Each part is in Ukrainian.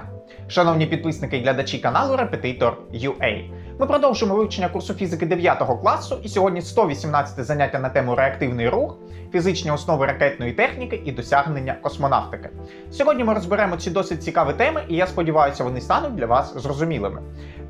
дня! Шановні підписники і глядачі каналу Репетитор UA. Ми продовжуємо вивчення курсу фізики 9 класу, і сьогодні 118 заняття на тему реактивний рух, фізичні основи ракетної техніки і досягнення космонавтики. Сьогодні ми розберемо ці досить цікаві теми, і я сподіваюся, вони стануть для вас зрозумілими.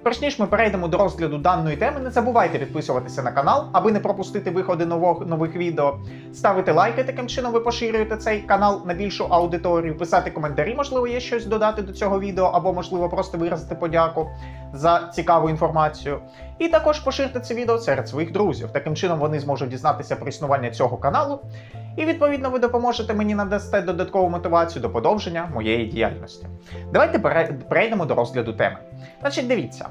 Перш ніж ми перейдемо до розгляду даної теми, не забувайте підписуватися на канал, аби не пропустити виходи нових, нових відео, ставити лайки, таким чином ви поширюєте цей канал на більшу аудиторію, писати коментарі, можливо, є щось додати до цього відео, або, можливо, просто виразити подяку за цікаву інформацію. І також поширте це відео серед своїх друзів. Таким чином вони зможуть дізнатися про існування цього каналу. І відповідно ви допоможете мені надасте додаткову мотивацію до подовження моєї діяльності. Давайте перейдемо до розгляду теми. Значить, дивіться.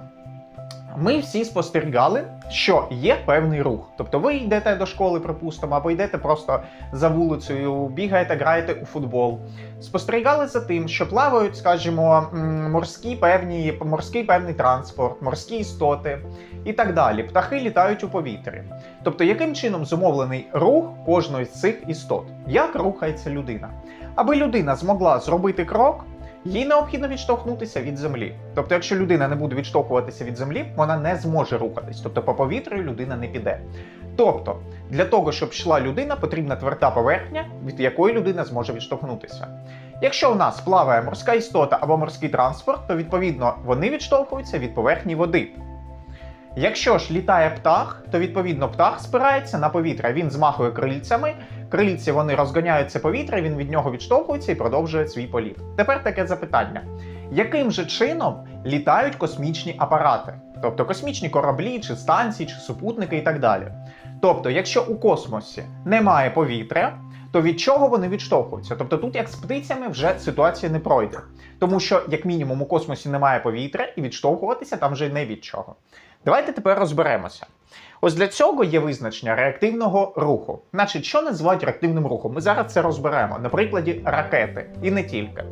Ми всі спостерігали, що є певний рух. Тобто ви йдете до школи, припустимо, або йдете просто за вулицею, бігаєте, граєте у футбол. Спостерігали за тим, що плавають, скажімо, морські певні, морський певний транспорт, морські істоти і так далі. Птахи літають у повітрі. Тобто, яким чином зумовлений рух кожної з цих істот? Як рухається людина? Аби людина змогла зробити крок, їй необхідно відштовхнутися від землі. Тобто, якщо людина не буде відштовхуватися від землі, вона не зможе рухатись. Тобто по повітрю людина не піде. Тобто, для того, щоб йшла людина, потрібна тверда поверхня, від якої людина зможе відштовхнутися. Якщо у нас плаває морська істота або морський транспорт, то відповідно вони відштовхуються від поверхні води. Якщо ж літає птах, то відповідно птах спирається на повітря. Він змахує крильцями, крильці вони розганяються повітря, він від нього відштовхується і продовжує свій політ. Тепер таке запитання: яким же чином літають космічні апарати? Тобто космічні кораблі, чи станції, чи супутники і так далі. Тобто, якщо у космосі немає повітря, то від чого вони відштовхуються? Тобто тут, як з птицями, вже ситуація не пройде. Тому що, як мінімум, у космосі немає повітря, і відштовхуватися там вже не від чого. Давайте тепер розберемося. Ось для цього є визначення реактивного руху. Значить, що називають реактивним рухом? Ми зараз це розберемо на прикладі ракети і не тільки.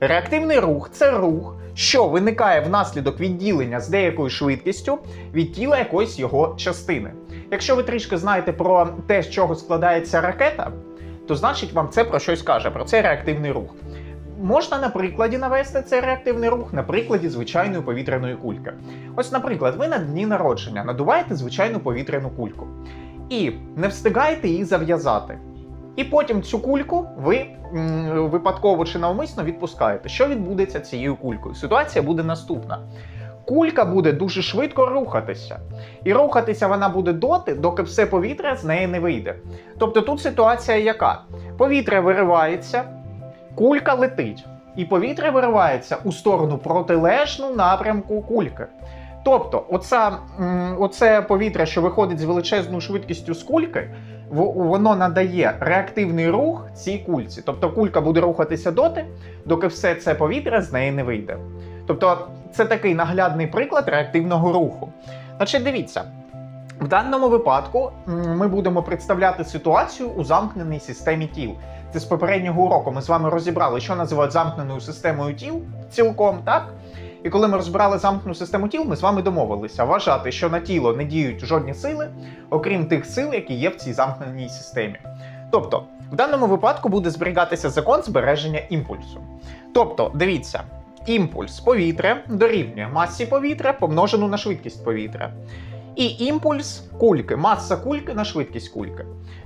Реактивний рух це рух, що виникає внаслідок відділення з деякою швидкістю від тіла якоїсь його частини. Якщо ви трішки знаєте про те, з чого складається ракета, то значить вам це про щось каже, про цей реактивний рух. Можна на прикладі навести цей реактивний рух на прикладі звичайної повітряної кульки. Ось, наприклад, ви на дні народження надуваєте звичайну повітряну кульку і не встигаєте її зав'язати. І потім цю кульку ви випадково чи навмисно відпускаєте. Що відбудеться цією кулькою? Ситуація буде наступна. Кулька буде дуже швидко рухатися. І рухатися вона буде доти, доки все повітря з неї не вийде. Тобто тут ситуація яка? Повітря виривається, кулька летить, і повітря виривається у сторону протилежну напрямку кульки. Тобто, оця, м, оце повітря, що виходить з величезною швидкістю з кульки, воно надає реактивний рух цій кульці. Тобто кулька буде рухатися доти, доки все це повітря з неї не вийде. Тобто, це такий наглядний приклад реактивного руху. Значить, дивіться. В даному випадку ми будемо представляти ситуацію у замкненій системі тіл. Це з попереднього уроку ми з вами розібрали, що називають замкненою системою тіл цілком, так? І коли ми розбирали замкнену систему тіл, ми з вами домовилися вважати, що на тіло не діють жодні сили, окрім тих сил, які є в цій замкненій системі. Тобто, в даному випадку буде зберігатися закон збереження імпульсу. Тобто, дивіться, імпульс повітря дорівнює масі повітря помножену на швидкість повітря. І імпульс кульки, маса кульки на швидкість кульки.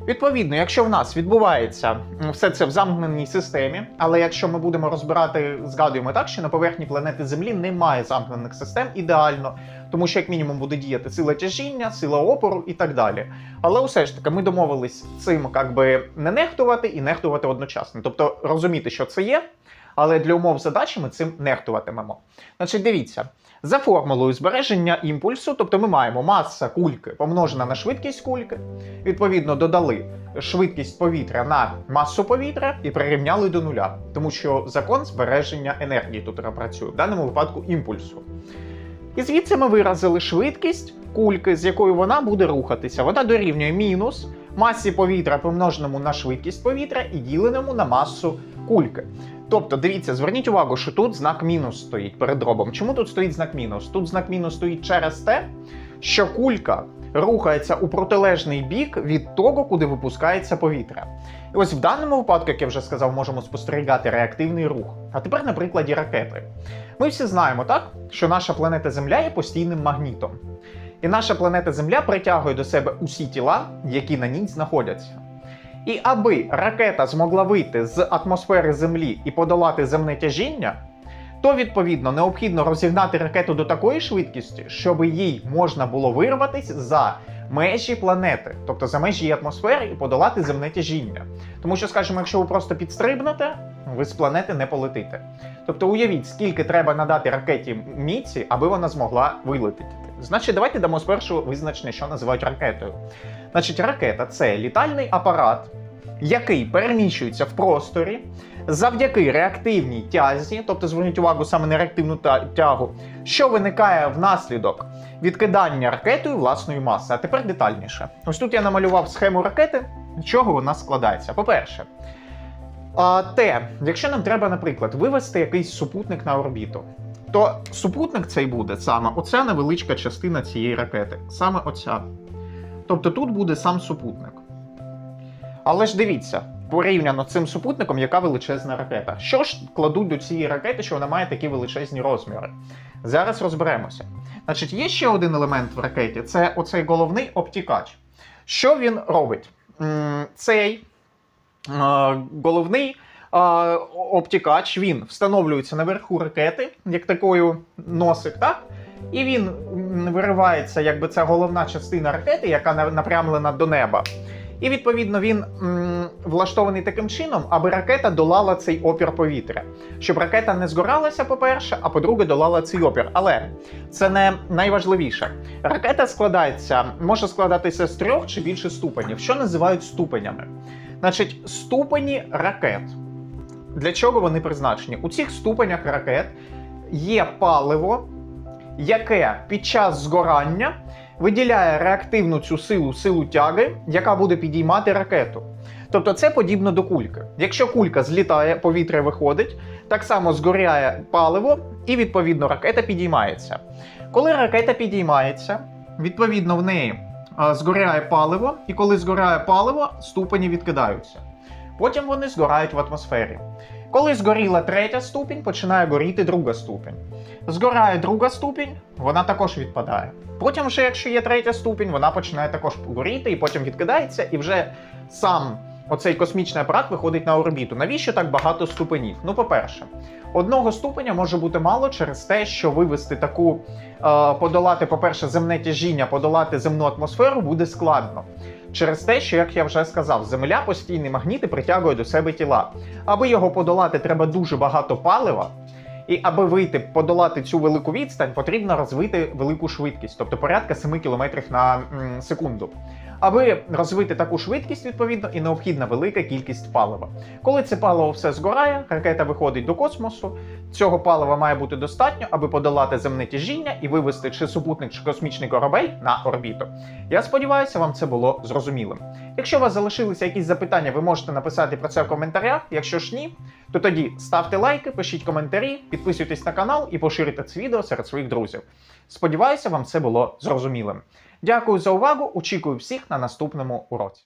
Відповідно, якщо в нас відбувається все це в замкненій системі, але якщо ми будемо розбирати, згадуємо так, що на поверхні планети Землі немає замкнених систем ідеально, тому що як мінімум буде діяти сила тяжіння, сила опору і так далі. Але все ж таки ми домовились цим как би не нехтувати і нехтувати одночасно. Тобто розуміти, що це є, але для умов задачі ми цим нехтуватимемо. Значить, дивіться. За формулою збереження імпульсу, тобто ми маємо маса кульки помножена на швидкість кульки, відповідно додали швидкість повітря на масу повітря і прирівняли до нуля, тому що закон збереження енергії тут працює, в даному випадку імпульсу. І звідси ми виразили швидкість кульки, з якою вона буде рухатися. Вона дорівнює мінус масі повітря помноженому на швидкість повітря і діленому на масу кульки. Тобто, дивіться, зверніть увагу, що тут знак мінус стоїть перед дробом. Чому тут стоїть знак мінус? Тут знак мінус стоїть через те, що кулька рухається у протилежний бік від того, куди випускається повітря. І ось в даному випадку, як я вже сказав, можемо спостерігати реактивний рух. А тепер на прикладі ракети. Ми всі знаємо, так, що наша планета Земля є постійним магнітом. І наша планета Земля притягує до себе усі тіла, які на ній знаходяться. І аби ракета змогла вийти з атмосфери Землі і подолати земне тяжіння, то відповідно необхідно розігнати ракету до такої швидкості, щоб їй можна було вирватися за межі планети, тобто за межі її атмосфери, і подолати земне тяжіння. Тому що, скажімо, якщо ви просто підстрибнете, ви з планети не полетите. Тобто уявіть, скільки треба надати ракеті міці, аби вона змогла вилетіти. Значить, давайте дамо спершу визначення, що називають ракетою. Значить, ракета це літальний апарат, який переміщується в просторі завдяки реактивній тязі, тобто зверніть увагу саме на реактивну тягу, що виникає внаслідок відкидання ракетою власної маси. А тепер детальніше. Ось тут я намалював схему ракети, чого вона складається. По-перше, те, якщо нам треба, наприклад, вивести якийсь супутник на орбіту, то супутник цей буде саме оця невеличка частина цієї ракети. Саме оця. Тобто тут буде сам супутник. Але ж дивіться, порівняно з цим супутником, яка величезна ракета. Що ж кладуть до цієї ракети, що вона має такі величезні розміри? Зараз розберемося. Значить, є ще один елемент в ракеті це оцей головний обтікач. Що він робить? Цей е, головний обтікач він встановлюється наверху ракети, як такою носик, так? І він виривається, якби це головна частина ракети, яка на- напрямлена до неба. І відповідно він м, влаштований таким чином, аби ракета долала цей опір повітря. Щоб ракета не згоралася, по-перше, а по-друге, долала цей опір. Але це не найважливіше. Ракета складається, може складатися з трьох чи більше ступенів, що називають ступенями. Значить, ступені ракет. Для чого вони призначені? У цих ступенях ракет є паливо, яке під час згорання виділяє реактивну цю силу, силу тяги, яка буде підіймати ракету. Тобто це подібно до кульки. Якщо кулька злітає, повітря виходить, так само згоряє паливо, і відповідно ракета підіймається. Коли ракета підіймається, відповідно в неї згоряє паливо, і коли згоряє паливо, ступені відкидаються. Потім вони згорають в атмосфері. Коли згоріла третя ступінь, починає горіти друга ступінь. Згорає друга ступінь, вона також відпадає. Потім, вже, якщо є третя ступінь, вона починає також горіти і потім відкидається, і вже сам оцей космічний апарат виходить на орбіту. Навіщо так багато ступенів? Ну, по-перше, одного ступеня може бути мало через те, що вивести таку, е, подолати, по-перше, земне тяжіння, подолати земну атмосферу буде складно. Через те, що, як я вже сказав, Земля постійні магніти притягує до себе тіла. Аби його подолати, треба дуже багато палива. І аби вийти, подолати цю велику відстань, потрібно розвити велику швидкість, тобто порядка 7 км на секунду. Аби розвити таку швидкість, відповідно, і необхідна велика кількість палива. Коли це паливо все згорає, ракета виходить до космосу. Цього палива має бути достатньо, аби подолати земне тяжіння і вивести чи супутник, чи космічний корабель на орбіту. Я сподіваюся, вам це було зрозумілим. Якщо у вас залишилися якісь запитання, ви можете написати про це в коментарях. Якщо ж ні, то тоді ставте лайки, пишіть коментарі, підписуйтесь на канал і поширюйте це відео серед своїх друзів. Сподіваюся, вам це було зрозумілим. Дякую за увагу. Очікую всіх на наступному уроці.